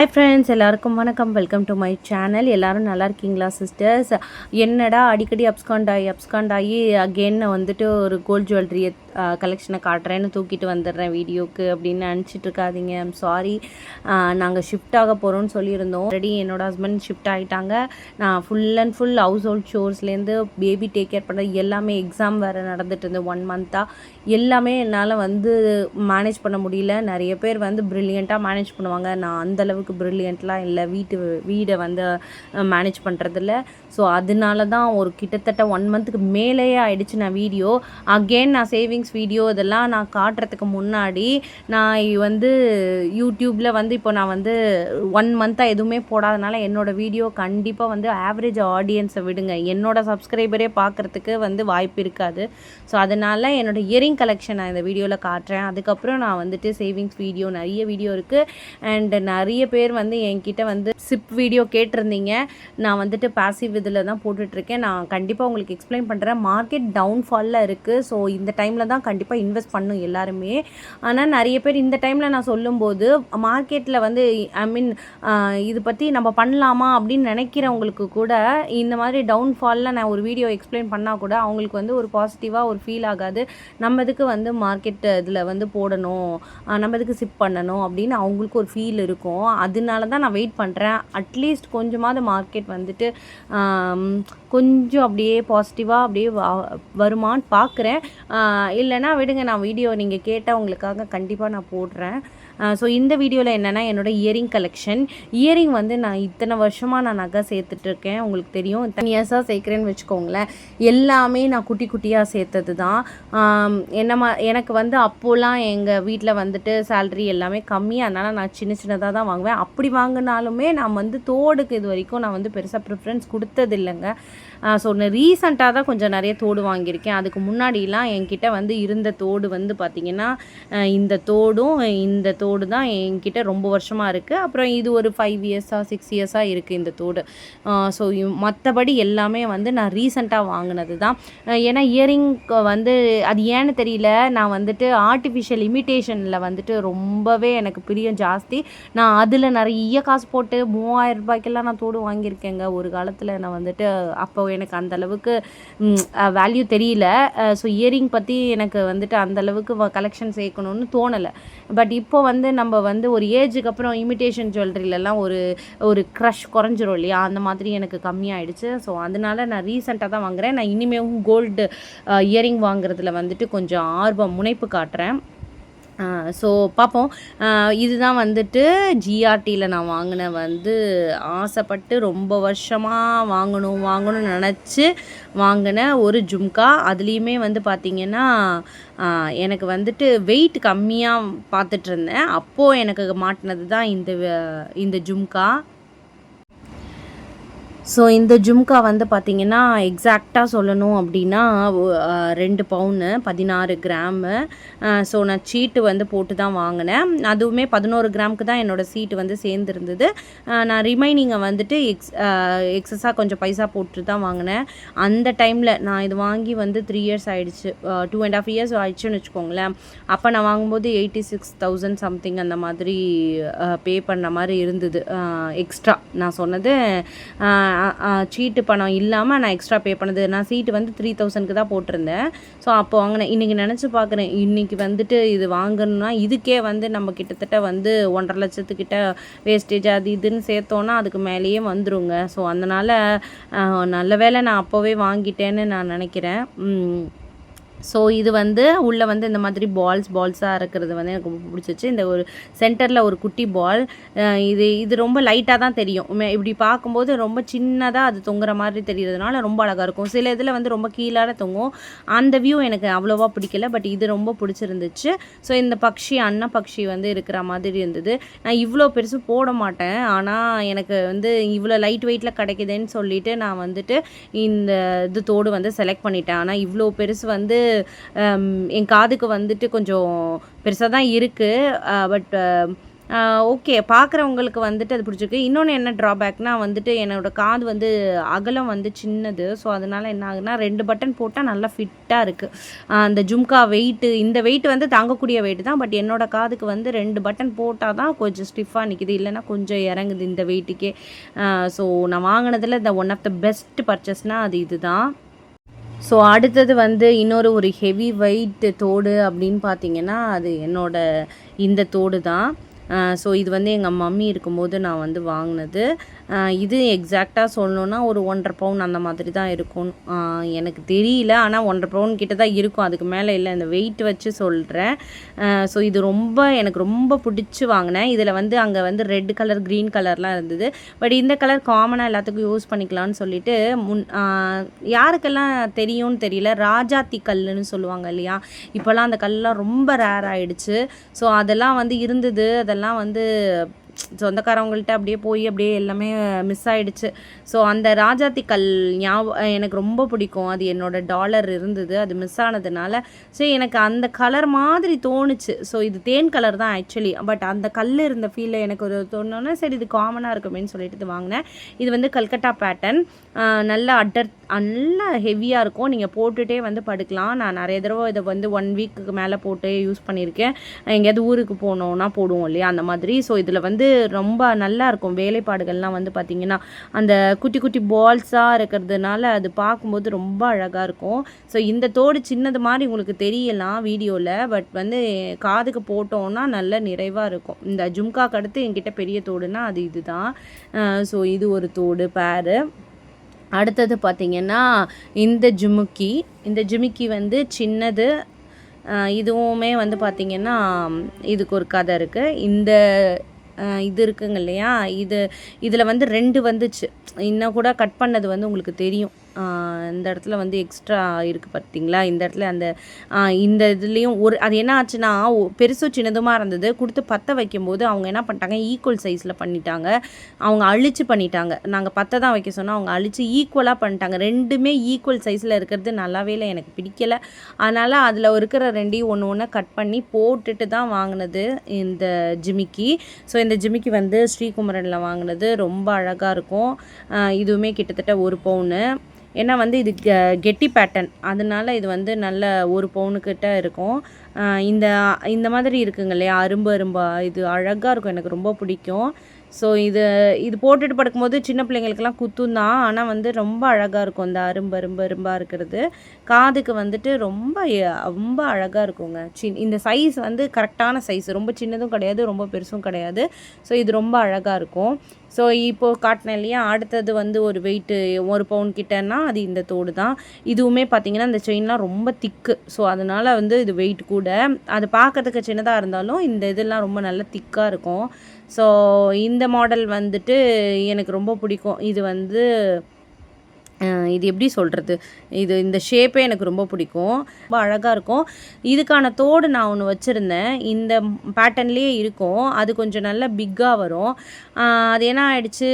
Hi friends எல்லாருக்கும் வணக்கம். Welcome to my channel எல்லோரும் நல்லா இருக்கீங்களா சிஸ்டர்ஸ் என்னடா அடிக்கடி அப்ஸ்காண்ட் ஆகி அப்ஸ்காண்ட் ஆகி அகெயின் வந்துட்டு ஒரு கோல்ட் ஜுவல்லரியை கலெக்ஷனை காட்டுறேன்னு தூக்கிட்டு வந்துடுறேன் வீடியோக்கு அப்படின்னு நினச்சிட்டு இருக்காதீங்க. ஐம் சாரி நாங்கள் ஷிஃப்ட் ஆக போகிறோம்னு சொல்லியிருந்தோம். ஆல்ரெடி என்னோட ஹஸ்பண்ட் ஷிஃப்ட் ஆகிட்டாங்க நான் full and full household ஷோர்ஸ்லேருந்து பேபி டேக் கேர் பண்ணுறது எல்லாமே எக்ஸாம் வேறு நடந்துட்டு இருந்தேன் ஒன் மந்த்தாக எல்லாமே என்னால் வந்து மேனேஜ் பண்ண முடியல. நிறைய பேர் வந்து ப்ரில்லியண்ட்டாக மேனேஜ் பண்ணுவாங்க. நான் அந்தளவுக்கு ப்ரில்லியண்ட்லாம் இல்லை. வீட்டு வீடை வந்து மேனேஜ் பண்ணுறதில்ல ஸோ அதனால தான் ஒரு கிட்டத்தட்ட ஒன் மந்த்துக்கு மேலேயே ஆயிடுச்சு நான் வீடியோ. அகெயின் நான் சேவிங்ஸ் வீடியோ இதெல்லாம் நான் காட்டுறதுக்கு முன்னாடி நான் வந்து யூடியூப்பில் வந்து இப்போ நான் வந்து ஒன் மந்த்தாக எதுவுமே போடாதனால என்னோடய வீடியோ கண்டிப்பாக வந்து ஆவரேஜ் ஆடியன்ஸை விடுங்க. என்னோட சப்ஸ்கிரைபரே பார்க்குறதுக்கு வந்து வாய்ப்பு இருக்காது. ஸோ அதனால் என்னோடய இயரிங் கலெக்ஷன் நான் இந்த வீடியோவில் காட்டுறேன். அதுக்கப்புறம் நான் வந்துட்டு சேவிங்ஸ் வீடியோ நிறைய வீடியோ இருக்குது அண்ட் நிறைய பேர் பேர் வந்து என்கிட்ட வந்து சிப் வீடியோ கேட்டிருந்தீங்க. நான் வந்துட்டு பாசிவ் இதில் தான் போட்டுட்ருக்கேன். நான் கண்டிப்பாக உங்களுக்கு எக்ஸ்பிளைன் பண்ணுறேன் மார்க்கெட் டவுன்ஃபாலில் இருக்குது ஸோ இந்த டைமில் தான் கண்டிப்பாக இன்வெஸ்ட் பண்ணும் எல்லாருமே. ஆனால் நிறைய பேர் இந்த டைமில் நான் சொல்லும்போது மார்க்கெட்டில் வந்து ஐ மீன் இது பற்றி நம்ம பண்ணலாமா அப்படின்னு நினைக்கிறவங்களுக்கு கூட இந்த மாதிரி டவுன்ஃபாலில் நான் ஒரு வீடியோ எக்ஸ்பிளைன் பண்ணால் கூட அவங்களுக்கு வந்து ஒரு பாசிட்டிவாக ஒரு ஃபீல் ஆகாது. நம்ம இதுக்கு வந்து மார்க்கெட் இதில் வந்து போடணும்? நம்ம இதுக்கு சிப் பண்ணணும்? அப்படின்னு அவங்களுக்கு ஒரு ஃபீல் இருக்கும். அதனால தான் நான் வெயிட் பண்ணுறேன் அட்லீஸ்ட் கொஞ்சமாவது மார்க்கெட் வந்துட்டு கொஞ்சம் அப்படியே பாசிட்டிவாக அப்படியே வருமானு பார்க்குறேன் இல்லைனா விடுங்க நான் வீடியோ நீங்கள் கேட்டால் உங்களுக்காக கண்டிப்பாக நான் போடுறேன். ஸோ இந்த வீடியோவில் என்னென்னா என்னோடய இயரிங் கலெக்ஷன் இயரிங் வந்து நான் இத்தனை வருஷமாக நான் நகை சேர்த்துட்ருக்கேன் உங்களுக்கு தெரியும். இத்தனை இயர்ஸாக சேர்க்குறேன்னு வச்சுக்கோங்களேன். எல்லாமே நான் குட்டி குட்டியாக சேர்த்தது தான் என்னமா எனக்கு வந்து அப்போலாம் எங்கள் வீட்டில் வந்துட்டு சேல்ரி எல்லாமே கம்மி. அதனால் நான் சின்ன சின்னதாக தான் வாங்குவேன். அப்படி வாங்கினாலுமே நான் வந்து தோடுக்கு இது வரைக்கும் நான் வந்து பெருசாக ப்ரிஃபரன்ஸ் கொடுத்ததில்லைங்க. ஸோ நான் ரீசண்டாக தான் கொஞ்சம் நிறைய தோடு வாங்கியிருக்கேன். அதுக்கு முன்னாடிலாம் என்கிட்ட வந்து இருந்த தோடு வந்து பார்த்திங்கன்னா இந்த தோடும் இந்த தோடு தான் என்கிட்ட ரொம்ப வருஷமாக இருக்குது அப்புறம் இது ஒரு ஃபைவ் இயர்ஸாக சிக்ஸ் இயர்ஸாக இருக்குது இந்த தோடு. ஸோ மற்றபடி எல்லாமே வந்து நான் ரீசண்டாக வாங்கினது தான். ஏன்னா இயரிங் வந்து அது ஏன்னு தெரியல. நான் வந்துட்டு ஆர்டிஃபிஷியல் இமிட்டேஷனில் வந்துட்டு ரொம்பவே எனக்கு பிரியம் ஜாஸ்தி. நான் அதில் நிறைய காசு போட்டு மூவாயிரம் ரூபாய்க்கெல்லாம் நான் தோடு வாங்கியிருக்கேங்க. ஒரு காலத்தில் நான் வந்துட்டு அப்போ எனக்கு அந்த அளவுக்கு வேல்யூ தெரியல. ஸோ இயரிங் பற்றி எனக்கு வந்துட்டு அந்தளவுக்கு கலெக்ஷன் சேர்க்கணுன்னு தோணலை. பட் இப்போ வந்து நம்ம வந்து ஒரு ஏஜுக்கு அப்புறம் இமிட்டேஷன் ஜுவல்லரிலலாம் ஒரு ஒரு க்ரஷ் குறைஞ்சிரும் இல்லையா? அந்த மாதிரி எனக்கு கம்மியாயிடுச்சு. ஸோ அதனால நான் ரீசெண்டாக தான் வாங்குகிறேன் நான் இனிமேவும் கோல்டு இயரிங் வாங்குறதுல வந்துட்டு கொஞ்சம் ஆர்வம் முனைப்பு காட்டுறேன். ஸோ பார்ப்போம் இதுதான் வந்துட்டு ஜிஆர்டியில் நான் வாங்கின வந்து ஆசைப்பட்டு ரொம்ப வருஷமாக வாங்கணும் வாங்கணும்னு நினச்சி வாங்கின ஒரு ஜும்கா. அதுலேயுமே வந்து பார்த்திங்கன்னா எனக்கு வந்துட்டு வெயிட் கம்மியாக பார்த்துட்ருந்தேன் அப்போது எனக்கு மாட்டினது தான் இந்த இந்த ஜும்கா. ஸோ இந்த ஜும்கா வந்து பார்த்திங்கன்னா எக்ஸாக்டாக சொல்லணும் அப்படின்னா ரெண்டு பவுனு பதினாறு கிராமு ஸோ நான் சீட்டு வந்து போட்டு தான் வாங்கினேன். அதுவுமே பதினோரு கிராமுக்கு தான் என்னோடய சீட்டு வந்து சேர்ந்துருந்தது. நான் ரிமைனிங்கை வந்துட்டு எக்ஸ் எக்ஸஸாக கொஞ்சம் பைசா போட்டு தான் வாங்கினேன். அந்த டைமில் நான் இது வாங்கி வந்து த்ரீ இயர்ஸ் ஆகிடுச்சு டூ அண்ட் ஆஃப் இயர்ஸ் ஆயிடுச்சுன்னு வச்சுக்கோங்களேன். அப்போ நான் வாங்கும்போது எயிட்டி சிக்ஸ் தௌசண்ட் சம்திங் அந்த மாதிரி பே பண்ண மாதிரி இருந்தது. எக்ஸ்ட்ரா நான் சொன்னது. சீட்டு பணம் இல்லாமல் நான் எக்ஸ்ட்ரா பே பண்ணது. நான் சீட்டு வந்து த்ரீ தௌசண்ட்க்கு தான் போட்டிருந்தேன். ஸோ அப்போ வாங்கினேன் இன்றைக்கி நினச்சி பார்க்குறேன் இன்றைக்கி வந்துட்டு இது வாங்கணும்னா இதுக்கே வந்து நம்ம கிட்டத்தட்ட வந்து ஒன்றரை லட்சத்துக்கிட்ட வேஸ்டேஜ் அது இதுன்னு சேர்த்தோன்னா அதுக்கு மேலேயே வந்துருங்க. ஸோ அதனால் நல்ல வேலை நான் அப்போவே வாங்கிட்டேன்னு நான் நினைக்கிறேன். ஸோ இது வந்து உள்ளே வந்து இந்த மாதிரி பால்ஸ் பால்ஸாக இருக்கிறது வந்து எனக்கு ரொம்ப பிடிச்சிச்சு இந்த ஒரு சென்டரில் ஒரு குட்டி பால் இது இது ரொம்ப லைட்டாக தான் தெரியும். இப்படி பார்க்கும்போது ரொம்ப சின்னதாக அது தொங்குற மாதிரி தெரியுறதுனால ரொம்ப அழகாக இருக்கும். சில இதில் வந்து ரொம்ப கீழான தொங்கும். அந்த வியூ எனக்கு அவ்வளோவா பிடிக்கல. பட் இது ரொம்ப பிடிச்சிருந்துச்சு. ஸோ இந்த பக்ஷி அன்ன பக்ஷி வந்து இருக்கிற மாதிரி இருந்தது. நான் இவ்வளோ பெருசு போட மாட்டேன். ஆனால் எனக்கு வந்து இவ்வளோ லைட் வெயிட்டில் கிடைக்குதுன்னு சொல்லிட்டு நான் வந்துட்டு இந்த இது தோடு வந்து செலக்ட் பண்ணிட்டேன். ஆனால் இவ்வளோ பெருசு வந்து என் காதுக்கு வந்துட்டு கொஞ்சம் பெருசாக தான் இருக்குது பட் ஓகே பார்க்குறவங்களுக்கு வந்துட்டு அது பிடிச்சிருக்கு. இன்னொன்று என்ன ட்ராபேக்னால் வந்துட்டு என்னோடய காது வந்து அகலம் வந்து சின்னது. ஸோ அதனால் என்ன ஆகுதுன்னா ரெண்டு பட்டன் போட்டால் நல்லா ஃபிட்டாக இருக்குது அந்த ஜும்கா வெயிட்டு இந்த வெயிட் வந்து தாங்கக்கூடிய வெயிட் தான். பட் என்னோடய காதுக்கு வந்து ரெண்டு பட்டன் போட்டால் தான் கொஞ்சம் ஸ்டிஃபாக நிற்கிது இல்லைன்னா கொஞ்சம் இறங்குது இந்த வெயிட்டுக்கே ஸோ நான் வாங்கினதில் இந்த ஒன் ஆஃப் த பெஸ்ட் பர்ச்சேஸ்னால் அது இதுதான். ஸோ அடுத்தது வந்து இன்னொரு ஒரு ஹெவி வெயிட் தோடு அப்படின்னு பார்த்தீங்கன்னா அது என்னோட இந்த தோடு தான் ஸோ இது வந்து எங்கள் மம்மி இருக்கும்போது நான் வந்து வாங்கினது. இது எக்ஸாக்டாக சொல்லணுன்னா ஒரு ஒன்றரை பவுன் அந்த மாதிரி தான் இருக்கும். எனக்கு தெரியல ஆனால் ஒன்றரை பவுன் கிட்ட தான் இருக்கும். அதுக்கு மேலே இல்லை இந்த வெயிட் வச்சு சொல்கிறேன் ஸோ இது ரொம்ப எனக்கு ரொம்ப பிடிச்சி வாங்கினேன். இதில் வந்து அங்கே வந்து ரெட் கலர் க்ரீன் கலர்லாம் இருந்தது. பட் இந்த கலர் காமனாக எல்லாத்துக்கும் யூஸ் பண்ணிக்கலாம்னு சொல்லிட்டு முன் யாருக்கெல்லாம் தெரியும்னு தெரியல ராஜாத்தி கல்லுன்னு சொல்லுவாங்க இல்லையா? இப்போல்லாம் அந்த கல்லாம் ரொம்ப ரேர் ஆகிடுச்சு ஸோ அதெல்லாம் வந்து இருந்தது. அதெல்லாம் வந்து சொந்தக்காரவங்கள்ட்ட அப்படியே போய் அப்படியே எல்லாமே மிஸ் ஆயிடுச்சு. ஸோ அந்த ராஜாத்தி கல் ஞாபகம் எனக்கு ரொம்ப பிடிக்கும். அது என்னோட டாலர் இருந்தது. அது மிஸ் ஆனதுனால. ஸோ எனக்கு அந்த கலர் மாதிரி தோணுச்சு. ஸோ இது தேன் கலர் தான் ஆக்சுவலி பட் அந்த கல் இருந்த ஃபீலில் எனக்கு ஒரு தோணுன்னா சரி இது காமனாக இருக்குமேனு சொல்லிட்டு இது வாங்கினேன். இது வந்து கல்கட்டா பேட்டர்ன் நல்லா அடர் நல்லா ஹெவியாக இருக்கும். நீங்கள் போட்டுகிட்டே வந்து படுக்கலாம். நான் நிறைய தடவை இதை வந்து ஒன் வீக்குக்கு மேலே போட்டு யூஸ் பண்ணியிருக்கேன். எங்கேயாவது ஊருக்கு போனோன்னா போடுவோம் இல்லையா? அந்த மாதிரி. ஸோ இதில் வந்து ரொம்ப நல்லா இருக்கும். வேலைப்பாடுகள்லாம் வந்து பார்த்திங்கன்னா அந்த குட்டி குட்டி பால்ஸாக இருக்கிறதுனால அது பார்க்கும்போது ரொம்ப அழகாக இருக்கும். ஸோ இந்த தோடு சின்னது மாதிரி உங்களுக்கு தெரியலாம் வீடியோவில் பட் வந்து காதுக்கு போட்டோன்னா நல்ல நிறைவாக இருக்கும். இந்த ஜும்காக்கு அடுத்து என்கிட்ட பெரிய தோடுனா அது இதுதான். ஸோ இது ஒரு தோடு பேரு. அடுத்தது பார்த்திங்கன்னா இந்த ஜுமுக்கி. இந்த ஜுமுக்கி வந்து சின்னது. இதுவுமே வந்து பார்த்திங்கன்னா இதுக்கு ஒரு கதை இருக்குது இந்த இது இருக்குங்க இல்லையா? இது இதில் வந்து ரெண்டு வந்துச்சு. இன்னும் கூட கட் பண்ணது வந்து உங்களுக்கு தெரியும். இந்த இடத்துல வந்து எக்ஸ்ட்ரா இருக்குது பார்த்தீங்களா இந்த இடத்துல அந்த இந்த இதுலேயும் ஒரு அது என்ன ஆச்சுன்னா ஒ- சின்னதுமாக இருந்தது. கொடுத்து பற்ற வைக்கும்போது அவங்க என்ன பண்ணிட்டாங்க ஈக்குவல் சைஸில் பண்ணிட்டாங்க. அவங்க அழிச்சு பண்ணிட்டாங்க. நாங்கள் பற்ற தான் வைக்க சொன்னால் அவங்க அழிச்சு ஈக்குவலாக பண்ணிட்டாங்க. ரெண்டுமே ஈக்குவல் சைஸில் இருக்கிறது நல்லாவே இல்லை. எனக்கு பிடிக்கல. அதனால் அதில் இருக்கிற ரெண்டையும் ஒன்று ஒன்று கட் பண்ணி போட்டுட்டு தான் வாங்கினது இந்த ஜிமிக்கி. ஸோ இந்த ஜிமிக்கி வந்து ஸ்ரீகுமரனில் வாங்கினது. ரொம்ப அழகாக இருக்கும். இதுவுமே கிட்டத்தட்ட ஒரு பவுனு. ஏன்னா வந்து இது கெ- கெட்டி பேட்டர்ன் அதனால இது வந்து நல்ல ஒரு பவுனுக்கிட்ட இருக்கும். இந்த இந்த மாதிரி இருக்குங்க இல்லையா? அரும்பு அரும்பா. இது அழகாக இருக்கும். எனக்கு ரொம்ப பிடிக்கும். ஸோ இது இது போட்டுட்டு படுக்கும்போது சின்ன பிள்ளைங்களுக்கெல்லாம் குத்தும் தான். ஆனால் வந்து ரொம்ப அழகாக இருக்கும் இந்த அரும்பு அரும்பு அரும்பாக இருக்கிறது. காதுக்கு வந்துட்டு ரொம்ப ரொம்ப அழகாக இருக்குங்க. சின் இந்த சைஸ் வந்து கரெக்டான சைஸ் ரொம்ப சின்னதும் கிடையாது ரொம்ப பெருசும் கிடையாது. ஸோ இது ரொம்ப அழகாக இருக்கும். ஸோ இப்போது காட்டினேன் இல்லையா? அடுத்தது வந்து ஒரு வெயிட்டு ஒரு பவுன் கிட்டன்னா அது இந்த தோடு தான். இதுவுமே பார்த்தீங்கன்னா இந்த செயின்லாம் ரொம்ப திக்கு ஸோ அதனால் வந்து இது வெயிட் கூட. அது பார்க்கறதுக்கு சின்னதாக இருந்தாலும் இந்த இதெல்லாம் ரொம்ப நல்ல திக்காக இருக்கும். ஸோ இந்த மாடல் வந்துட்டு எனக்கு ரொம்ப பிடிக்கும். இது வந்து இது எப்படி சொல்கிறது இது இந்த ஷேப்பே எனக்கு ரொம்ப பிடிக்கும். ரொம்ப அழகாக இருக்கும். இதுக்கான தோடு நான் ஒன்று வச்சுருந்தேன். இந்த பேட்டர்ன்லேயே இருக்கும். அது கொஞ்சம் நல்லா பிக்காக வரும். அது என்ன ஆகிடுச்சு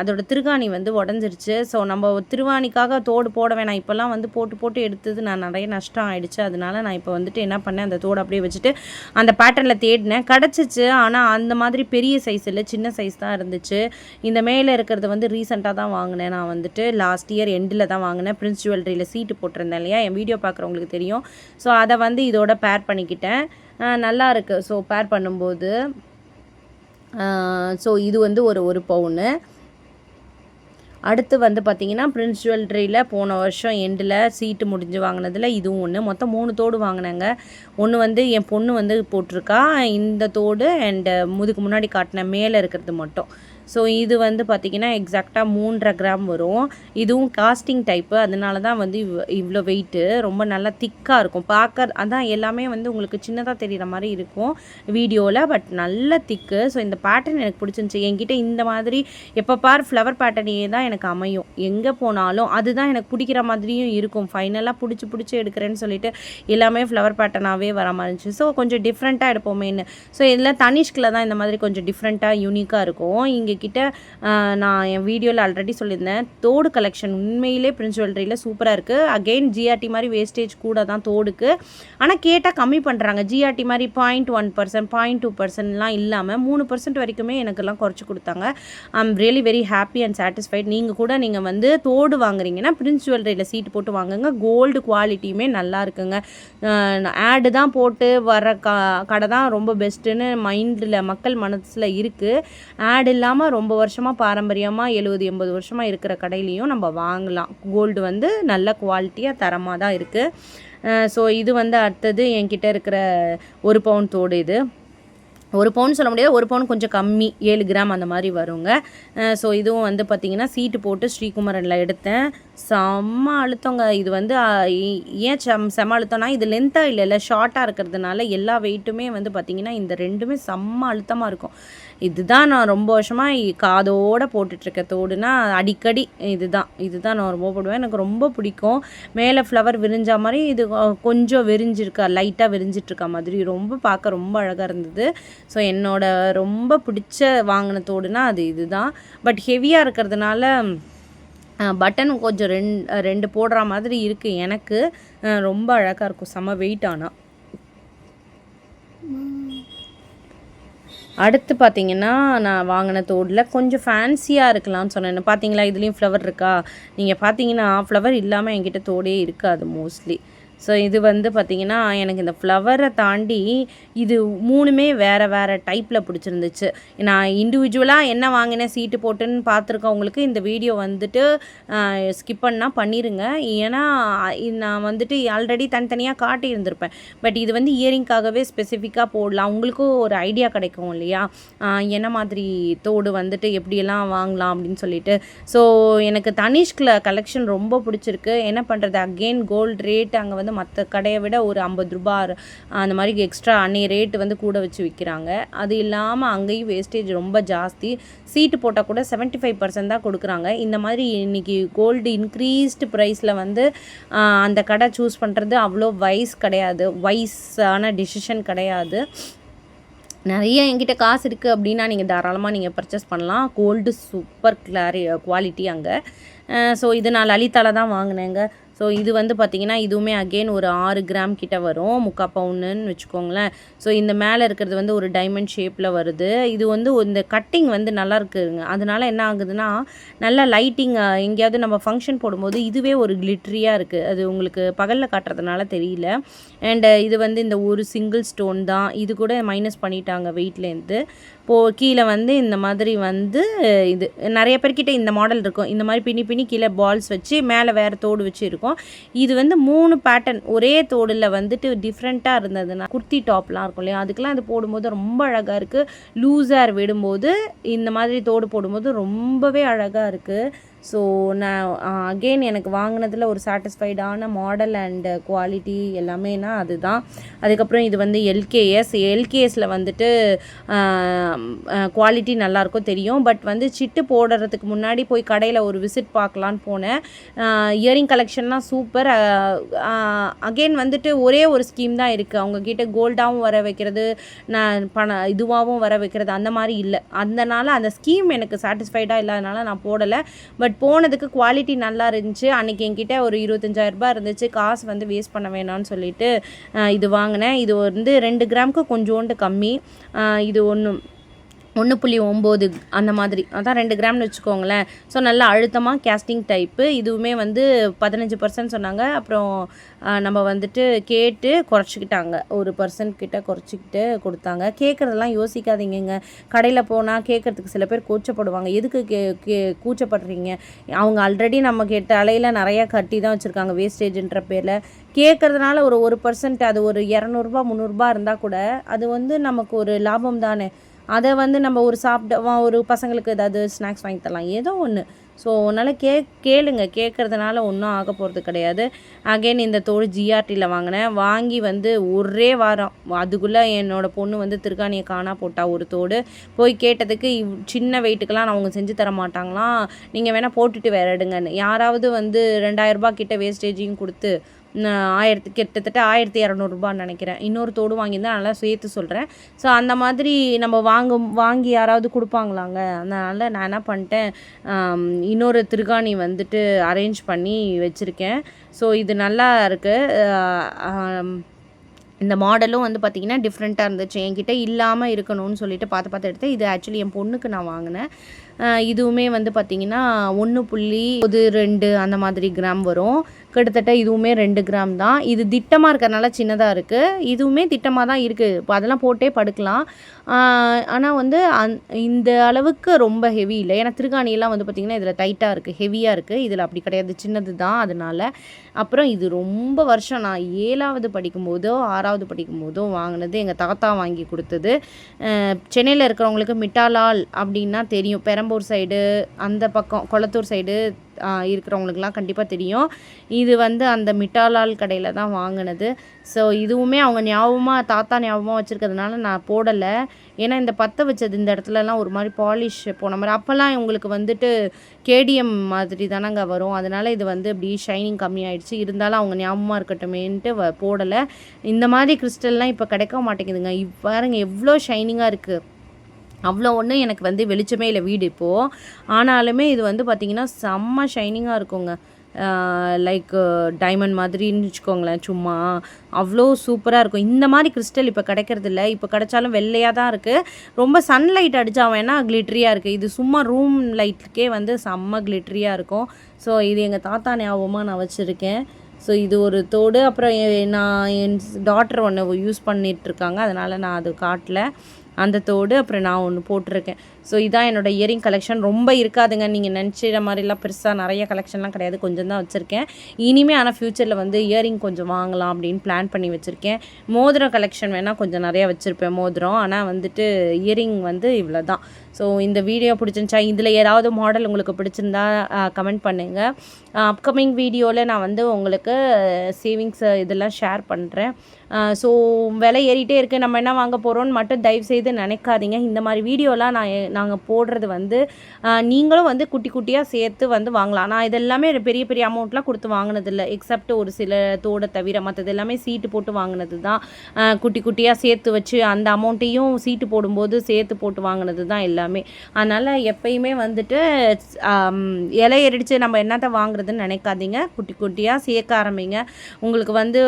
அதோட திருகாணி வந்து உடஞ்சிருச்சு. ஸோ நம்ம திருவாணிக்காக தோடு போட வேணாம். இப்போல்லாம் வந்து போட்டு போட்டு எடுத்தது நான் நிறைய நஷ்டம் ஆகிடுச்சு அதனால நான் இப்போ வந்துட்டு என்ன பண்ணேன்? அந்த தோடு அப்படியே வச்சுட்டு அந்த பேட்டர்னில் தேடினேன். கிடச்சிச்சு. ஆனால் அந்த மாதிரி பெரிய சைஸ் இல்லை. சின்ன சைஸ் தான் இருந்துச்சு. இந்த மேலே இருக்கிறது வந்து ரீசெண்டாக தான் வாங்கினேன். நான் வந்துட்டு லாஸ்ட் இயர் எண்டில் தான் வாங்கினேன். பிரின்ஸ் ஜுவல்லரியில் சீட்டு போட்டிருந்தேன் இல்லையா? என் வீடியோ பார்க்குறவங்களுக்கு தெரியும். ஸோ அதை வந்து இதோட பேர் பண்ணிக்கிட்டேன். நல்லா இருக்குது ஸோ பேர் பண்ணும்போது ஸோ இது வந்து ஒரு ஒரு பவுனு அடுத்து வந்து பார்த்தீங்கன்னா பிரின்ஸ் ஜுவல்லரியில் போன வருஷம் எண்டில் சீட்டு முடிஞ்சு வாங்கினதில் இதுவும் ஒன்று மொத்தம் மூணு தோடு வாங்கினேங்க. ஒன்று வந்து என் பொண்ணு வந்து போட்டிருக்கா. இந்த தோடு அண்டு முதுக்கு முன்னாடி காட்டின மேலே இருக்கிறது மட்டும். ஸோ இது வந்து பார்த்திங்கன்னா எக்ஸாக்டாக மூன்றரை கிராம் வரும். இதுவும் காஸ்டிங் டைப்பு அதனால தான் வந்து இவ்வளோ வெயிட்டு ரொம்ப நல்லா திக்காக இருக்கும். பார்க்க அதான் எல்லாமே வந்து உங்களுக்கு சின்னதாக தெரிகிற மாதிரி இருக்கும் வீடியோவில் பட் நல்ல திக்கு ஸோ இந்த பேட்டர்ன் எனக்கு பிடிச்சிருந்துச்சி. என்கிட்ட இந்த மாதிரி எப்போ பார் ஃப்ளவர் பேட்டர்னே தான் எனக்கு அமையும். எங்கே போனாலும் அதுதான் எனக்கு பிடிக்கிற மாதிரியும் இருக்கும். ஃபைனலாக பிடிச்சி பிடிச்சி எடுக்கிறேன்னு சொல்லிட்டு எல்லாமே ஃப்ளவர் பேட்டர்னாகவே வர மாதிரி இருந்துச்சு. ஸோ கொஞ்சம் டிஃப்ரெண்ட்டாக எடுப்போமேன்னு. ஸோ இதில் தனிஷ்கில் தான் இந்த மாதிரி கொஞ்சம் டிஃப்ரெண்ட்டாக யூனிக்காக இருக்கும். இங்கே உங்ககிட்ட நான் என் வீடியோவில் ஆல்ரெடி சொல்லியிருந்தேன். தோடு கலெக்ஷன் உண்மையிலே பிரின்ஸ் ஜுவல்லரியில் சூப்பராக இருக்குது அகெயின் ஜிஆர்டி மாதிரி வேஸ்டேஜ் கூட தான் தோடுக்கு. ஆனால் கேட்டால் கம்மி பண்ணுறாங்க ஜிஆர்டி மாதிரி point one percent point two பர்சன்ட்லாம் இல்லாமல் மூணு பர்சன்ட் வரைக்குமே எனக்கெல்லாம் குறைச்சி கொடுத்தாங்க. I am really very happy and satisfied நீங்கள் கூட நீங்கள் வந்து தோடு வாங்குறீங்கன்னா பிரின்ஸ் ஜுவல்லரியில் சீட்டு போட்டு வாங்குங்க. கோல்டு குவாலிட்டியுமே நல்லா இருக்குங்க. ஆடு தான் போட்டு வர க கடை தான் ரொம்ப பெஸ்ட்டுன்னு மைண்டில் மக்கள் மனசில் இருக்குது ஆட் இல்லாமல் ரொம்ப வருஷமாக பாரம்பரியமாக எழுபது எண்பது வருஷமாக இருக்கிற கடையிலையும் நம்ம வாங்கலாம். கோல்டு வந்து நல்ல குவாலிட்டியாக தரமாக தான் இருக்குது ஸோ இது வந்து அடுத்தது என்கிட்ட இருக்கிற ஒரு பவுன் தோடு இது. ஒரு பவுன் சொல்ல முடியாது ஒரு பவுன் கொஞ்சம் கம்மி ஏழு கிராம் அந்த மாதிரி வருங்க. ஸோ இதுவும் வந்து பார்த்திங்கன்னா சீட்டு போட்டு ஸ்ரீகுமரனில் எடுத்தேன். செம்ம அழுத்தங்க. இது வந்து ஏன் செம் செம்ம அழுத்தம்னா இது லென்த்தாக இல்லைல்ல ஷார்ட்டாக இருக்கிறதுனால எல்லா வெயிட்டுமே வந்து பார்த்திங்கன்னா இந்த ரெண்டுமே செம்ம அழுத்தமாக இருக்கும். இதுதான் நான் ரொம்ப வருஷமாக காதோடு போட்டுட்ருக்க தோடுனா அடிக்கடி இதுதான். இதுதான் நான் ரொம்ப போடுவேன். எனக்கு ரொம்ப பிடிக்கும். மேலே ஃப்ளவர் விரிஞ்ச மாதிரி இது கொஞ்சம் விரிஞ்சிருக்கா லைட்டாக விரிஞ்சிட்ருக்க மாதிரி. ரொம்ப பார்க்க ரொம்ப அழகாக இருந்தது. ஸோ என்னோட ரொம்ப பிடிச்ச வாங்கின தோடுனா அது இதுதான். பட் ஹெவியாக இருக்கிறதுனால பட்டன் கொஞ்சம் ரெண்டு ரெண்டு போடுற மாதிரி இருக்குது எனக்கு ரொம்ப அழகாக இருக்கும். செம்ம வெயிட் ஆனால் அடுத்து பார்த்தீங்கன்னா நான் வாங்கின தோடில் கொஞ்சம் ஃபேன்சியாக இருக்கலாம்னு சொன்னேன். பார்த்தீங்களா இதுலேயும் ஃப்ளவர் இருக்கா? நீங்கள் பார்த்தீங்கன்னா ஃப்ளவர் இல்லாமல் என்கிட்ட தோடே இருக்காது மோஸ்ட்லி ஸோ இது வந்து பார்த்திங்கன்னா எனக்கு இந்த ஃப்ளவரை தாண்டி இது மூணுமே வேறு வேறு டைப்பில் பிடிச்சிருந்துச்சு. நான் இண்டிவிஜுவலாக என்ன வாங்கினேன் சீட்டு போட்டுன்னு பார்த்துருக்கவங்களுக்கு இந்த வீடியோ வந்துட்டு ஸ்கிப் பண்ணால் பண்ணிடுங்க ஏன்னா நான் வந்துட்டு ஆல்ரெடி தனித்தனியாக காட்டியிருந்திருப்பேன். பட் இது வந்து இயரிங்காகவே ஸ்பெசிஃபிக்காக போடலாம். உங்களுக்கும் ஒரு ஐடியா கிடைக்கும் இல்லையா? என்ன மாதிரி தோடு வந்துட்டு எப்படியெல்லாம் வாங்கலாம் அப்படின்னு சொல்லிட்டு. ஸோ எனக்கு தனிஷ்கில் கலெக்ஷன் ரொம்ப பிடிச்சிருக்கு. என்ன பண்ணுறது அகெயின் கோல்டு ரேட் அங்கே வந்து மற்ற கடையை விட ஒரு ஐம்பது ரூபா அந்த மாதிரி எக்ஸ்ட்ரா அன்னைய ரேட்டு வந்து கூட வச்சு விற்கிறாங்க அது இல்லாமல் அங்கேயும் வேஸ்டேஜ் ரொம்ப ஜாஸ்தி. சீட்டு போட்டால் கூட 75% ஃபைவ் பர்சன்ட் தான் கொடுக்குறாங்க. இந்த மாதிரி இன்னைக்கு கோல்டு இன்க்ரீஸ்டு ப்ரைஸில் வந்து அந்த கடை சூஸ் பண்ணுறது அவ்வளோ வைஸ் கிடையாது. வைஸான டிசிஷன் கிடையாது. நிறைய என்கிட்ட காசு இருக்குது அப்படின்னா நீங்கள் தாராளமாக நீங்கள் பர்ச்சேஸ் பண்ணலாம். கோல்டு சூப்பர் கிளாரி குவாலிட்டி அங்கே. ஸோ இது நான் லலிதால தான் வாங்கினேங்க. ஸோ இது வந்து பார்த்திங்கன்னா இதுவுமே அகெயின் ஒரு ஆறு கிராம் கிட்ட வரும். முக்கா பவுனுன்னு வச்சுக்கோங்களேன். ஸோ இந்த மேலே இருக்கிறது வந்து ஒரு டைமண்ட் ஷேப்பில் வருது. இது வந்து இந்த கட்டிங் வந்து நல்லா இருக்குதுங்க அதனால என்ன ஆகுதுன்னா நல்லா லைட்டிங் எங்கேயாவது நம்ம ஃபங்க்ஷன் போடும்போது இதுவே ஒரு கிளிட்ரியாக இருக்குது அது உங்களுக்கு பகலில் காட்டுறதுனால தெரியல. அண்ட் இது வந்து இந்த ஒரு சிங்கிள் ஸ்டோன் தான். இது கூட மைனஸ் பண்ணிட்டாங்க வெயிட்லேருந்து போ கீழே வந்து இந்த மாதிரி வந்து இது நிறைய பேர்கிட்ட இந்த மாடல் இருக்கும். இந்த மாதிரி பின்னி பின்னி கீழே பால்ஸ் வச்சு மேலே வேறு தோடு வச்சு இருக்கும். இது வந்து மூணு பேட்டர்ன் ஒரே தோடில் வந்துட்டு டிஃப்ரெண்ட்டாக இருந்ததுன்னா குர்த்தி டாப்லாம் இருக்கும் இல்லையா? அதுக்கெல்லாம் இது போடும்போது ரொம்ப அழகாக இருக்குது லூஸாக விடும்போது இந்த மாதிரி தோடு போடும்போது ரொம்பவே அழகாக இருக்குது ஸோ நான் அகெயின் எனக்கு வாங்கினதில் ஒரு சாட்டிஸ்ஃபைடான மாடல் அண்ட் குவாலிட்டி எல்லாமேனா அதுதான். அதுக்கப்புறம் இது வந்து எல்கேஎஸ் எல்கேஎஸில் வந்துட்டு குவாலிட்டி நல்லாயிருக்கும் தெரியும். பட் வந்து சிட்டு போடுறதுக்கு முன்னாடி போய் கடையில் ஒரு விசிட் பார்க்கலான்னு போனேன். இயரிங் கலெக்ஷன்லாம் சூப்பர் அகெயின் வந்துட்டு ஒரே ஒரு ஸ்கீம் தான் இருக்குது அவங்கக்கிட்ட கோல்டாகவும் வர வைக்கிறது நான் பண இதுவாகவும் வர வைக்கிறது அந்த மாதிரி இல்லை. அதனால் அந்த ஸ்கீம் எனக்கு சாட்டிஸ்ஃபைடாக இல்லாதனால நான் போடலை. பட் போனதுக்கு குவாலிட்டி நல்லா இருந்துச்சு. அன்றைக்கி என்கிட்ட ஒரு இருபத்தஞ்சாயிரரூபா ரூபாய் இருந்துச்சு. காசு வந்து வேஸ்ட் பண்ண வேணாம்னு சொல்லிட்டு இது வாங்கினேன். இது வந்து ரெண்டு கிராமுக்கு கொஞ்சோண்டு கம்மி. இது ஒன்று ஒன்று புள்ளி ஒம்பது அந்த மாதிரி. அதான் ரெண்டு கிராம்னு வச்சுக்கோங்களேன். ஸோ நல்லா அழுத்தமாக கேஸ்டிங் டைப்பு இதுவுமே வந்து பதினஞ்சு பர்சன்ட் சொன்னாங்க. அப்புறம் நம்ம வந்துட்டு கேட்டு குறைச்சிக்கிட்டாங்க. ஒரு பர்சன்ட் கிட்ட குறைச்சிக்கிட்டு கொடுத்தாங்க. கேட்குறதெல்லாம் யோசிக்காதீங்கங்க. கடையில் போனால் கேட்குறதுக்கு சில பேர் கூச்சப்படுவாங்க. எதுக்கு கே கே கூச்சப்படுறீங்க? அவங்க ஆல்ரெடி நம்ம கேட்ட அலையில் நிறையா கட்டி தான் வச்சுருக்காங்க வேஸ்டேஜ்ன்ற பேரில். கேட்குறதுனால ஒரு ஒரு பர்சன்ட் அது ஒரு இரநூறுபா முந்நூறுரூபா இருந்தால் கூட அது வந்து நமக்கு ஒரு லாபம் தானே. அதை வந்து நம்ம ஒரு சாப்பிட வா- ஒரு பசங்களுக்கு ஏதாவது ஸ்நாக்ஸ் வாங்கி தரலாம். ஏதோ ஒன்று ஸோ அதனால் கே கேளுங்க. கேட்குறதுனால ஒன்றும் ஆக போகிறது கிடையாது. அகைன் இந்த தோடு ஜிஆர்டியில் வாங்கினேன். வாங்கி வந்து ஒரே வாரம். அதுக்குள்ளே என்னோடய பொண்ணு வந்து திருக்காணியை காணா போட்டா ஒரு தோடு. போய் கேட்டதுக்கு இவ் சின்ன வெயிட்டுக்கெல்லாம் அவங்க செஞ்சு தர மாட்டாங்களாம். நீங்கள் வேணால் போட்டுட்டு வேற எடுங்கன்னு. யாராவது வந்து ரெண்டாயிரம் ரூபாய் கிட்ட வேஸ்டேஜையும் கொடுத்து ஆயிரத்து கிட்டத்தட்ட ஆயிரத்தி இரநூறுபான்னு நினைக்கிறேன். இன்னொரு தோடு வாங்கியிருந்தேன் நல்லா சேர்த்து சொல்கிறேன் ஸோ அந்த மாதிரி நம்ம வாங்கும் வாங்கி யாராவது கொடுப்பாங்களாங்க? அதனால் நான் என்ன பண்ணிட்டேன் இன்னொரு திருகாணி வந்துட்டு அரேஞ்ச் பண்ணி வச்சுருக்கேன். ஸோ இது நல்லா இருக்குது இந்த மாடலும் வந்து பார்த்திங்கன்னா டிஃப்ரெண்ட்டாக இருந்துச்சு. என்கிட்ட இல்லாமல் இருக்கணும்னு சொல்லிட்டு பார்த்து பார்த்து எடுத்தேன். இது ஆக்சுவலி என் பொண்ணுக்கு நான் வாங்கினேன். இதுவுமே வந்து பார்த்திங்கன்னா ஒன்று புள்ளி ஒரு ரெண்டு அந்த மாதிரி கிராம் வரும். கிட்டத்தட்ட இதுவுமே ரெண்டு கிராம் தான். இது திட்டமாக இருக்கிறனால சின்னதாக இருக்குது இதுவுமே திட்டமாக தான் இருக்குது இப்போ அதெல்லாம் போட்டே படுக்கலாம். ஆனால் வந்து அந் இந்த அளவுக்கு ரொம்ப ஹெவி இல்லை. ஏன்னா திருகாணியெல்லாம் வந்து பார்த்திங்கன்னா இதில் டைட்டாக இருக்குது ஹெவியாக இருக்குது இதில் அப்படி கிடையாது. சின்னது தான் அதனால. அப்புறம் இது ரொம்ப வருஷம் நான் ஏழாவது படிக்கும்போதோ ஆறாவது படிக்கும்போதோ வாங்கினது. எங்கள் தாத்தா வாங்கி கொடுத்தது. சென்னையில் இருக்கிறவங்களுக்கு மிட்டாலால் அப்படின்னா தெரியும். பெரம்பூர் சைடு அந்த பக்கம் கொளத்தூர் சைடு இருக்கிறவங்களுக்குலாம் கண்டிப்பாக தெரியும். இது வந்து அந்த மிட்டாலால் கடையில் தான் வாங்கினது. ஸோ இதுவுமே அவங்க ஞாபகமாக தாத்தா ஞாபகமாக வச்சுருக்கிறதுனால நான் போடலை. ஏன்னா இந்த பற்ற வச்சது இந்த இடத்துலலாம் ஒரு மாதிரி பாலிஷ் போன மாதிரி. அப்போல்லாம் இவங்களுக்கு வந்துட்டு கேடிஎம் மாதிரி தானங்க வரும். அதனால் இது வந்து இப்படி ஷைனிங் கம்மியாயிடுச்சு. இருந்தாலும் அவங்க ஞாபகமாக இருக்கட்டுமேன்ட்டு வ போடலை. இந்த மாதிரி கிறிஸ்டல்லாம் இப்போ கிடைக்க மாட்டேங்குதுங்க. இப் பாருங்க எவ்வளோ ஷைனிங்காக இருக்குது அவ்வளோ ஒன்றும் எனக்கு வந்து வெளிச்சமே இல்லை வீடு இப்போது ஆனாலுமே இது வந்து பார்த்திங்கன்னா செம்ம ஷைனிங்காக இருக்குங்க. லைக் டைமண்ட் மாதிரின்னு வச்சுக்கோங்களேன் சும்மா. அவ்வளோ சூப்பராக இருக்கும். இந்த மாதிரி கிறிஸ்டல் இப்போ கிடைக்கிறதில்ல இப்போ கிடைச்சாலும் வெள்ளையாக தான் இருக்குது ரொம்ப சன்லைட் அடித்தா வேணா கிளிட்ரியாக இருக்குது இது சும்மா ரூம் லைட்டுக்கே வந்து செம்ம கிளிட்ரியாக இருக்கும். ஸோ இது எங்கள் தாத்தா ஞாபகமாக நான் வச்சுருக்கேன். ஸோ இது ஒரு தோடு. அப்புறம் நான் என் டாட்டர் ஒன்று யூஸ் பண்ணிகிட்ருக்காங்க அதனால் நான் அது காட்டல. அந்த தோடு அப்புறம் நான் ஒன்று போட்டிருக்கேன். ஸோ இதான் என்னோடய இயரிங் கலெக்ஷன் ரொம்ப இருக்காதுங்க. நீங்கள் நினச்சிற மாதிரிலாம் பெருசாக நிறைய கலெக்ஷன்லாம் கிடையாது. கொஞ்சம் தான் வச்சுருக்கேன். இனிமேல் ஆனால் ஃப்யூச்சரில் வந்து இயரிங் கொஞ்சம் வாங்கலாம் அப்படின்னு பிளான் பண்ணி வச்சுருக்கேன். மோதிரம் கலெக்ஷன் வேணால் கொஞ்சம் நிறையா வச்சுருப்பேன் மோதிரம். ஆனால் வந்துட்டு இயரிங் வந்து இவ்வளோ தான் ஸோ இந்த வீடியோ பிடிச்சிருந்துச்சா? இதில் ஏதாவது மாடல் உங்களுக்கு பிடிச்சிருந்தா கமெண்ட் பண்ணுங்கள் அப்கமிங் வீடியோவில் நான் வந்து உங்களுக்கு சேவிங்ஸ் இதெல்லாம் ஷேர் பண்ணுறேன் ஸோ விலை ஏறிட்டே இருக்குது நம்ம என்ன வாங்க போகிறோன்னு மட்டும் தயவு செய்து நினைக்காதீங்க. இந்த மாதிரி வீடியோலாம் நான் நாங்கள் போடுறது வந்து நீங்களும் வந்து குட்டி குட்டியாக சேர்த்து வந்து வாங்கலாம். நான் இதெல்லாமே பெரிய பெரிய அமௌண்ட்லாம் கொடுத்து வாங்கினதில்ல. எக்ஸப்ட் ஒரு சில தோடை தவிர மற்றது எல்லாமே சீட்டு போட்டு வாங்கினது தான் குட்டி குட்டியாக சேர்த்து வச்சு அந்த அமௌண்ட்டையும் சீட்டு போடும்போது சேர்த்து போட்டு வாங்கினது தான் எல்லாமே. அதனால் எப்பயுமே வந்துட்டு இலை எரிடிச்சு நம்ம என்னத்தை வாங்குறதுன்னு நினைக்காதீங்க. குட்டி குட்டியாக சேர்க்க ஆரம்பிங்க. உங்களுக்கு வந்து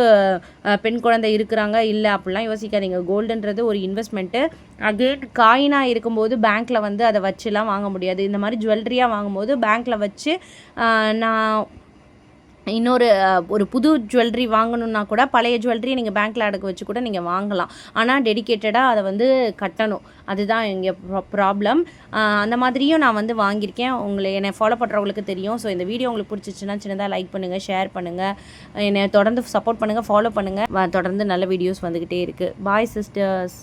பெண் குழந்தை இருக்கிறாங்க இல்லை அப்படிலாம் யோசிக்காதீங்க. கோல்டுன்றது ஒரு இன்வெஸ்ட்மெண்ட்டு அகெயின் காயினாக இருக்கும்போது பேங்க்கில் வந்து அதை வச்சுலாம் வாங்க முடியாது. இந்த மாதிரி ஜுவல்லரியாக வாங்கும்போது பேங்க்கில் வச்சு நான் இன்னொரு ஒரு புது ஜுவல்லரி வாங்கணுன்னா கூட பழைய ஜுவல்லரியை நீங்கள் பேங்க்கில் அடக்க வச்சு கூட நீங்கள் வாங்கலாம். ஆனால் டெடிகேட்டடாக அதை வந்து கட்டணும். அதுதான் இங்கே ப்ராப்ளம் அந்த மாதிரியும் நான் வந்து வாங்கியிருக்கேன். உங்களை என்னை ஃபாலோ பண்ணுறவங்களுக்கு தெரியும். ஸோ இந்த வீடியோ உங்களுக்கு பிடிச்சிச்சுன்னா சின்னதாக லைக் பண்ணுங்கள் ஷேர் பண்ணுங்கள் என்னை தொடர்ந்து சப்போர்ட் பண்ணுங்கள் ஃபாலோ பண்ணுங்கள் தொடர்ந்து நல்ல வீடியோஸ் வந்துக்கிட்டே இருக்குது பாய் சிஸ்டர்ஸ்